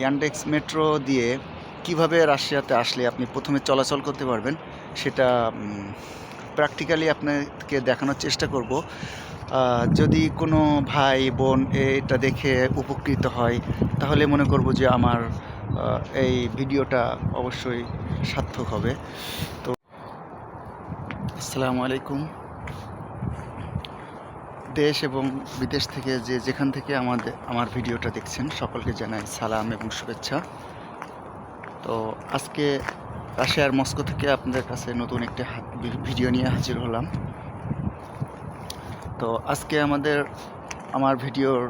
Yandex metro দিয়ে কীভাবে রাশিয়াতে আসলে আপনি প্রথমে চলাচল করতে পারবেন, সেটা প্র্যাকটিক্যালি আপনাকে দেখানোর চেষ্টা করব। যদি কোনো ভাই, বোন এটা দেখে উপকৃত হয়, তাহলে মনে করব যে আমার এই ভিডিওটা অবশ্যই সার্থক হবে। তো, আসসালামু আলাইকুম। দেশ এবং বিদেশ থেকে যে যেখান থেকে আমাদের, আমার ভিডিওটা দেখছেন, সকলকে জানাই সালাম এবং শুভেচ্ছা। তো আজকে রাশিয়ার মস্কো থেকে আপনাদের কাছে নতুন একটি ভিডিও নিয়ে হাজির হলাম। তো আজকে আমাদের, আমার ভিডিওর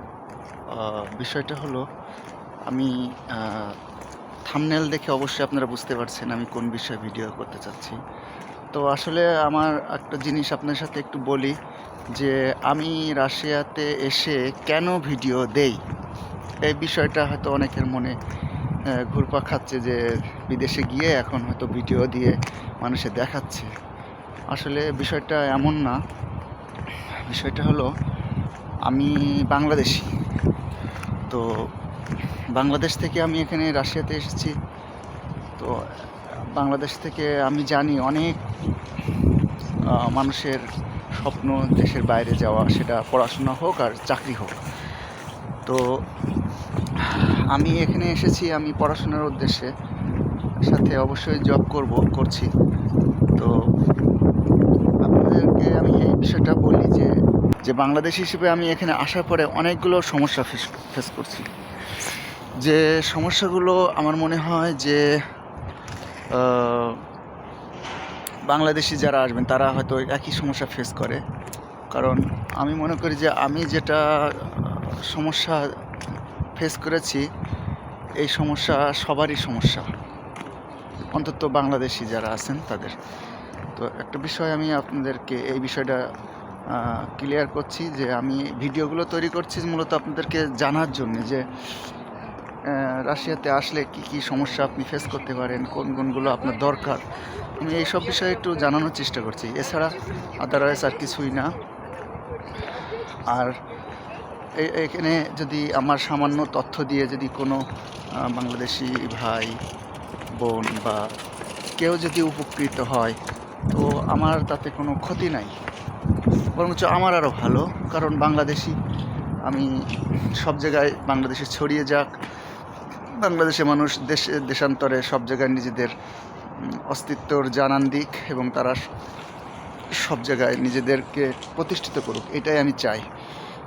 বিষয়টা হলো, আমি থামনেল দেখে অবশ্যই আপনারা বুঝতে পারছেন আমি কোন বিষয়ে ভিডিও করতে চাচ্ছি। তো আসলে আমার একটা জিনিস আপনার সাথে একটু বলি যে আমি রাশিয়াতে এসে কেন ভিডিও দেই? এই বিষয়টা হয়তো অনেকের মনে ঘুরপা খাচ্ছে যে বিদেশে গিয়ে এখন হয়তো ভিডিও দিয়ে মানুষে দেখাচ্ছে। আসলে বিষয়টা এমন না। বিষয়টা হলো, আমি বাংলাদেশি। তো বাংলাদেশ থেকে আমি এখানে রাশিয়াতে এসেছি। তো বাংলাদেশ থেকে আমি জানি অনেক মানুষের স্বপ্ন দেশের বাইরে যাওয়া, সেটা পড়াশোনা হোক আর চাকরি হোক। তো আমি এখানে এসেছি, আমি পড়াশোনার উদ্দেশ্যে। সাথে অবশ্যই জব করব, করছি। তো আপনাদেরকে আমি এই বিষয়টা বলি যে যে বাংলাদেশ হিসেবে আমি এখানে আসার পরে অনেকগুলো সমস্যা ফেস ফেস করছি। যে সমস্যাগুলো আমার মনে হয় যে বাংলাদেশি যারা আসবেন, তারা হয়তো একই সমস্যা ফেস করে। কারণ আমি মনে করি যে আমি যেটা সমস্যা ফেস করেছি, এই সমস্যা সবারই সমস্যা। অন্তত বাংলাদেশি যারা আছেন, তাদের। তো একটা বিষয় আমি আপনাদেরকে, এই বিষয়টা ক্লিয়ার করছি যে আমি ভিডিওগুলো তৈরি করছি মূলত আপনাদেরকে জানার জন্য যে রাশিয়াতে আসলে কি কি সমস্যা আপনি ফেস করতে পারেন, কোন কোনগুলো আপনার দরকার, আমি এই সব বিষয়ে একটু জানানোর চেষ্টা করছি। এছাড়া আদারওয়াইজ আর কিছুই না। আর এখানে যদি আমার সামান্য তথ্য দিয়ে যদি কোনো বাংলাদেশি ভাই, বোন বা কেউ যদি উপকৃত হয়, তো আমার তাতে কোনো ক্ষতি নাই। বরঞ্চ আমার আরও ভালো, কারণ বাংলাদেশি, আমি সব জায়গায় বাংলাদেশে ছড়িয়ে যাক বাংলাদেশে মানুষ দেশে, দেশান্তরে সব জায়গায় নিজেদের অস্তিত্বর জানান দিক এবং তারা সব জায়গায় নিজেদেরকে প্রতিষ্ঠিত করুক, এটাই আমি চাই।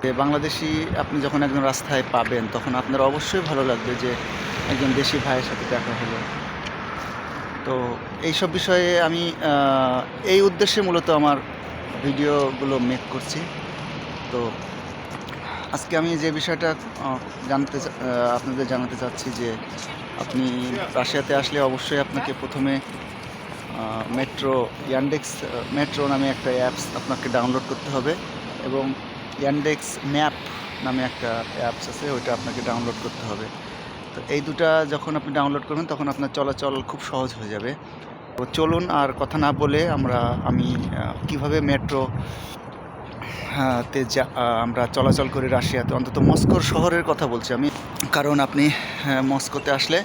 যে বাংলাদেশি আপনি যখন একজন রাস্তায় পাবেন, তখন আপনার অবশ্যই ভালো লাগবে যে একজন দেশি ভাইয়ের সাথে দেখা হলো। তো এই সব বিষয়ে আমি এই উদ্দেশ্যে মূলত আমার ভিডিওগুলো মেক করছি। তো আজকে আমি যে বিষয়টা জানতে আপনাদের জানাতে চাচ্ছি যে আপনি রাশিয়াতে আসলে অবশ্যই আপনাকে প্রথমে মেট্রো ইয়ান্ডেক্স মেট্রো নামে একটা অ্যাপস আপনাকে ডাউনলোড করতে হবে এবং ইয়ান্ডেক্স ম্যাপ নামে একটা অ্যাপস আছে, ওইটা আপনাকে ডাউনলোড করতে হবে। তো এই দুটা যখন আপনি ডাউনলোড করবেন, তখন আপনার চলাচল খুব সহজ হয়ে যাবে। তো চলুন আর কথা না বলে আমরা, আমি কীভাবে মেট্রো তে যা আমরা চলাচল করি রাশিয়াতে। অন্তত মস্কোর শহরের কথা বলছি আমি। কারণ আপনি হ্যাঁ, মস্কোতে আসলে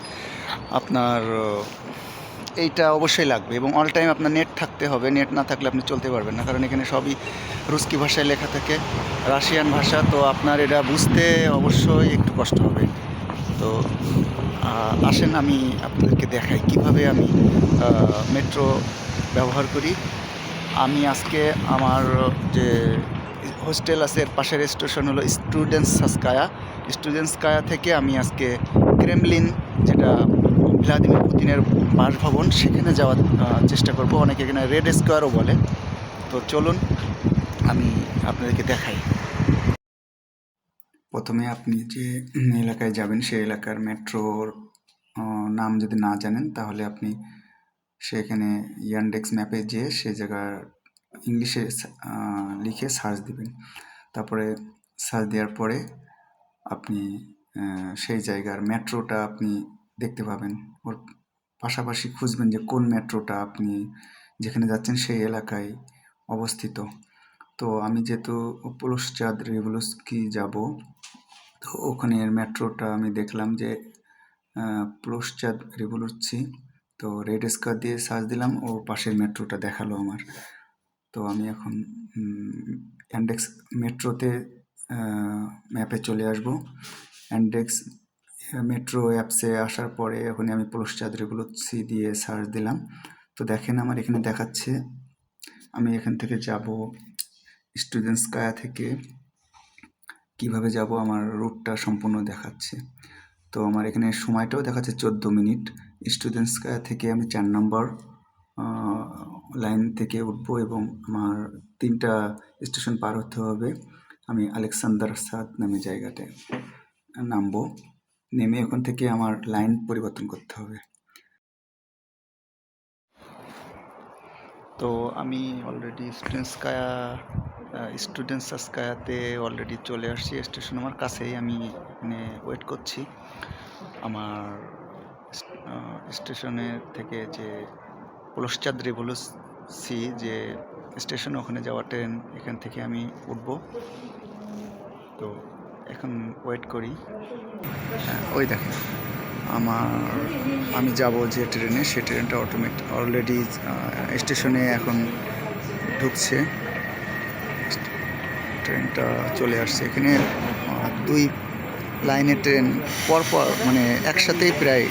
আপনার এইটা অবশ্যই লাগবে এবং অল টাইম আপনার নেট থাকতে হবে। নেট না থাকলে আপনি চলতে পারবেন না। কারণ এখানে সবই রুস্কি ভাষায় লেখা থাকে। রাশিয়ান ভাষা তো আপনার এটা বুঝতে অবশ্যই একটু কষ্ট হবে। তো আসেন আমি আপনাদেরকে দেখাই কীভাবে আমি মেট্রো ব্যবহার করি। আমি আজকে আমার যে হোস্টেল আছে, এর পাশের স্টেশন হলো স্টুডেন্টস সাসকায়া। স্টুডেন্টস কায়া থেকে আমি আজকে ক্রেমলিন, যেটা ভ্লাদিমির পুতিনের বাসভবন, সেখানে যাওয়ার চেষ্টা করব। অনেকে এখানে রেড স্কোয়ারও বলে। তো চলুন, আমি আপনাদেরকে দেখাই। প্রথমে আপনি যে এলাকায় যাবেন, সেই এলাকার মেট্রোর নাম যদি না জানেন, তাহলে আপনি সেখানে ইয়ান্ডেক্স ম্যাপে যেয়ে সে জায়গার ইংলিশে লিখে সার্চ দিবেন। তারপরে সার্চ দেওয়ার পরে আপনি সেই জায়গার মেট্রোটা আপনি দেখতে পাবেন। ওর পাশাপাশি খুঁজবেন যে কোন মেট্রোটা আপনি যেখানে যাচ্ছেন সেই এলাকায় অবস্থিত। তো আমি যেহেতু পুলুসচাঁদ রেভুলস্কি যাব, তো ওখানের মেট্রোটা আমি দেখলাম যে প্লোসচাঁদ রেভুলুচ্ছি তো রেড স্কোয়ার দিয়ে সার্চ দিলাম, ও পাশের মেট্রোটা দেখাল আমার। তো আমি এখন অ্যান্ডেক্স মেট্রোতে ম্যাপে চলে আসব। অ্যান্ডেক্স মেট্রো অ্যাপসে আসার পরে এখন আমি প্লোসচাঁদ রেভুলুচ্ছি দিয়ে সার্চ দিলাম। তো দেখেন আমার এখানে দেখাচ্ছে, আমি এখান থেকে যাব স্টুডেন্টস কায়া থেকে, কীভাবে যাব আমার রুটটা সম্পূর্ণ দেখাচ্ছে। তো আমার এখানে সময়টাও দেখাচ্ছে চোদ্দ মিনিট। স্টুডেন্টস কায়া থেকে আমি চার নম্বর লাইন থেকে উঠবো এবং আমার তিনটা স্টেশন পার হতে হবে। আমি আলেকসান্দার সাদ নামে জায়গাটায় নামবো। নেমে ওখান থেকে আমার লাইন পরিবর্তন করতে হবে। তো আমি অলরেডি স্টুডেন্টসকায়া স্টুডেন্টসাসকায়াতে অলরেডি চলে আসছি স্টেশন আমার কাছেই। আমি এখানে ওয়েট করছি। আমার স্টেশনের থেকে যে পলশ্চাদ রেভুলুস যে স্টেশন ওখানে যাওয়া ট্রেন এখান থেকে আমি উঠবো। তো এখন ওয়েট করি। হ্যাঁ, ওই দেখেন আমার আমি যাব যে ট্রেনে সে ট্রেনটা অটোমেটিক অলরেডি স্টেশনে এখন ঢুকছে। ট্রেনটা চলে আসছে এখানে দুই লাইনের ট্রেন পরপর মানে একসাথেই প্রায়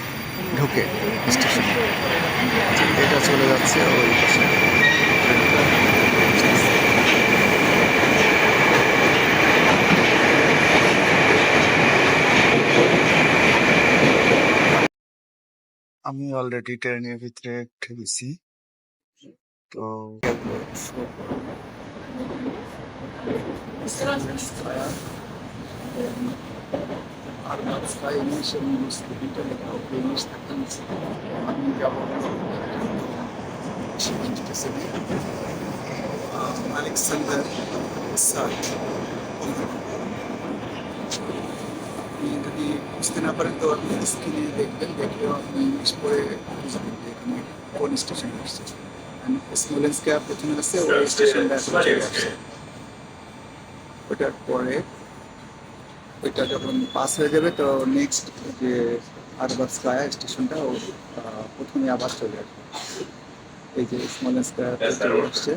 ঢুকে স্টেশনে। এটা চলে যাচ্ছে ওই পাশে। আমি অলরেডি ট্রেনের ভিতরে উঠে গেছি তো আমি যাব আলেকসান্ডার সার আপনি যদি বুঝতে না পারেন তো আপনি স্ক্রিনে দেখবেন দেখলেও আপনি ইংলিশ পড়ে বুঝবেন যে এখানে কোন স্টেশন আসছে স্মোলেন্স ক্যাব প্রথমে আসছে ওই স্টেশনটা এখন চলে আসছে ওটার পরে ওইটা যখন পাস হয়ে যাবে তো নেক্সট যে আরবাস্কায়া স্টেশনটা ও প্রথমে আবার চলে আসবে। এই যে স্মলেন্সকায়া চলে আসছে।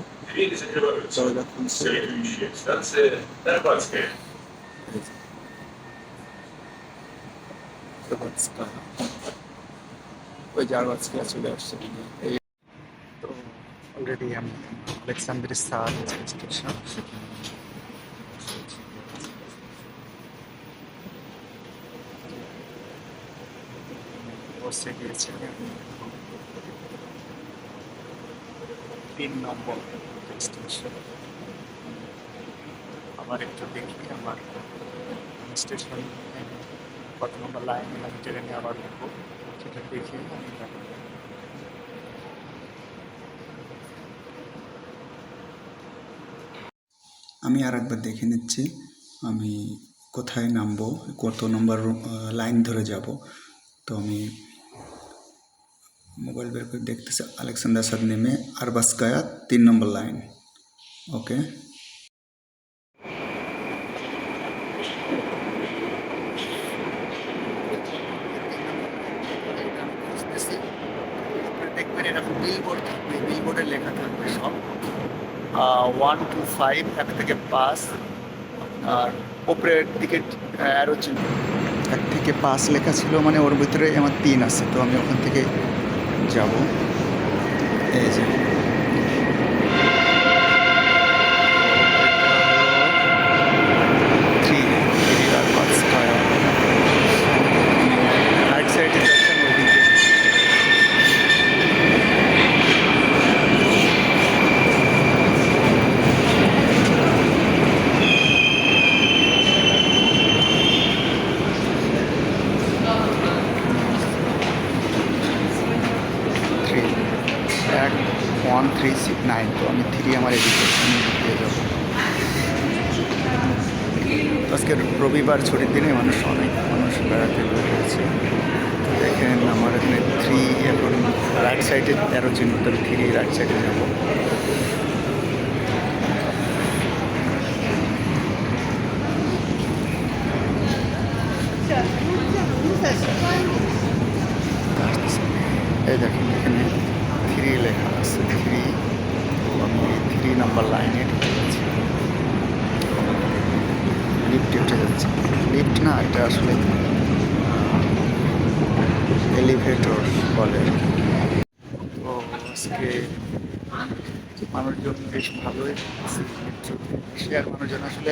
তো ওই যে চলে আসছে। অলরেডি আমি আলেকসান্দ্রিস স্টেশন বসে গিয়েছে তিন নম্বর স্টেশন আবার একটু দেখি আমার স্টেশন কত নম্বর লাইন আমি ট্রেনে আবার উঠবো সেটা দেখে, আমি আমি আর একবার দেখে নিচ্ছি। আমি কোথায় নামবো, কত নম্বর লাইন ধরে যাব। তো আমি মোবাইল বের করে দেখতেছি আলেকসান্ডার সাদ নেমে আরবাসকায়া তিন নম্বর লাইন। ওকে? দেখবেন এরকম বিলবোর্ড থাকবে বিলবোর্ডে লেখা থাকবে সব। ওয়ান টু ফাইভ এক থেকে পাঁচ আর ওপরের দিকে অ্যারো চিহ্ন। এক থেকে পাঁচ লেখা ছিল মানে ওর ভিতরে আমার তিন আছে তো আমি ওখান থেকে যাব। এই যে থ্রি থ্রি আর পাঁচ রাইট সাইডে যাচ্ছেন ওইদিকে থ্রি এক ওয়ান থ্রি সিক্স নাইন তো আমি থ্রি আমার আমি দিয়ে যাব আজকে রবিবার ছুটির দিনে মানুষ অনেক মানুষ বেড়াতে বের হয়েছে তো দেখেন আমার এখানে থ্রি এখন রাইট সাইডে তেরো চিহ্ন তো থ্রি রাইট সাইডে যাব। এই দেখেন এখানে থ্রি লেখা আছে থ্রি তো আমি থ্রি নাম্বার লাইনে ঢুকে যাচ্ছি লিফটে উঠে যাচ্ছে লিফট না এটা আসলে এলিভেটর বলে। তো আজকে মানুষজন বেশ ভালোই আছে। মেট্রোতে। শেয়ার মানুষজন আসলে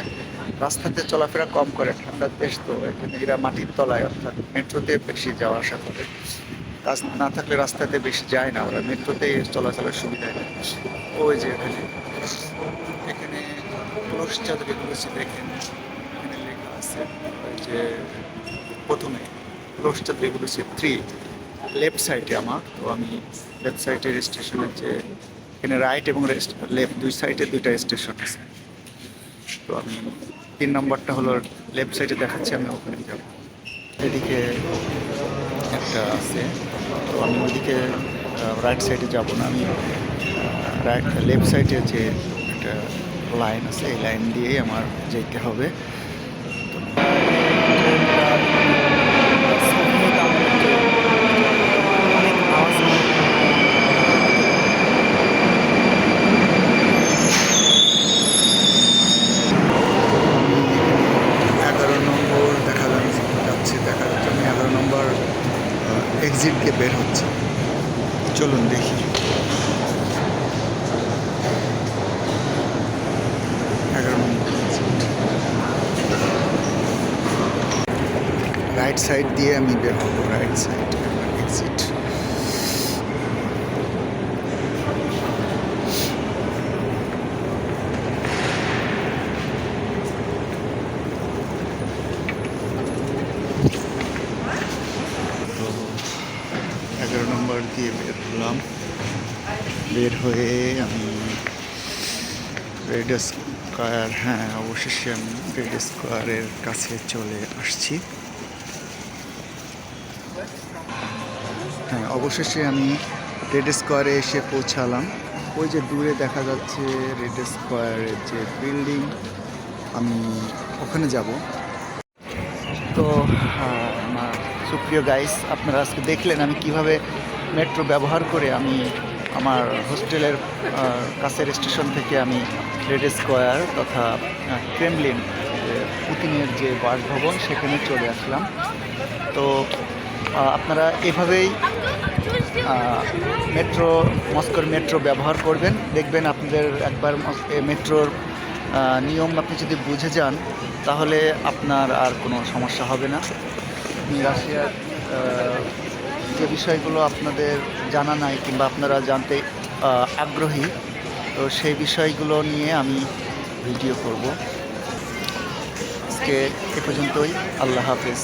রাস্তাতে চলাফেরা কম করে ঠান্ডার দেশ তো, এখানে এরা মাটির তলায়, অর্থাৎ মেট্রোতে বেশি যাওয়া আসা করে। না থাকলে রাস্তাতে বেশি যায় না, ওরা মেট্রোতেই চলাচলের সুবিধা নেয়। ওই যে এখানে এখানে ক্লোজ রেগুলেশন দেখেন, এখানে লেখা আছে যে প্রথমে ক্লোজ রেগুলেশন থ্রি লেফট সাইডে আমার। তো আমি লেফট সাইডের স্টেশনের যে, এখানে রাইট এবং লেফট দুই সাইডে দুইটা স্টেশন আছে। তো আমি তিন নম্বরটা হলো লেফট সাইডে দেখাচ্ছি, আমি ওখানে যাব। এদিকে একটা আছে। তো আমি ওইদিকে রাইট সাইডে যাব না। আমি রাইট লেফট সাইডে যে একটা লাইন আছে, এই লাইন দিয়েই আমার যেতে হবে তো অনেক আওয়াজ হয়। এগারো নম্বর দেখা যাচ্ছে যাচ্ছে দেখা যাচ্ছে আমি এগারো নম্বর এক্সিট দিয়ে বের হচ্ছে চলুন দেখি এগারো নম্বর exit। রাইট সাইড দিয়ে আমি বের হব রাইট সাইড এক্সিট এগারো নম্বর দিয়ে বের হলাম। বের হয়ে আমি রেড স্কোয়ার হ্যাঁ অবশেষে আমি রেড স্কোয়ারের কাছে চলে আসছি। হ্যাঁ অবশেষে আমি রেড স্কোয়ারে এসে পৌঁছালাম। ওই যে দূরে দেখা যাচ্ছে রেড স্কোয়ারের যে বিল্ডিং আমি ওখানে যাব। তো আমার সুপ্রিয় গাইস আপনারা আজকে দেখলেন আমি কীভাবে মেট্রো ব্যবহার করে আমি আমার হোস্টেলের কাছের স্টেশন থেকে আমি রেড স্কোয়ার তথা ক্রেমলিন পুতিনের যে বাসভবন, সেখানে চলে আসলাম। তো আপনারা এভাবেই মেট্রো, মস্কোর মেট্রো ব্যবহার করবেন। দেখবেন আপনাদের একবার মেট্রোর নিয়ম আপনি যদি বুঝে যান, তাহলে আপনার আর কোনো সমস্যা হবে না। রাশিয়ার যে বিষয়গুলো আপনাদের জানা নাই কিংবা আপনারা জানতে আগ্রহী, তো সেই বিষয়গুলো নিয়ে আমি ভিডিও করব। আজকে এ পর্যন্তই। আল্লাহ হাফেজ।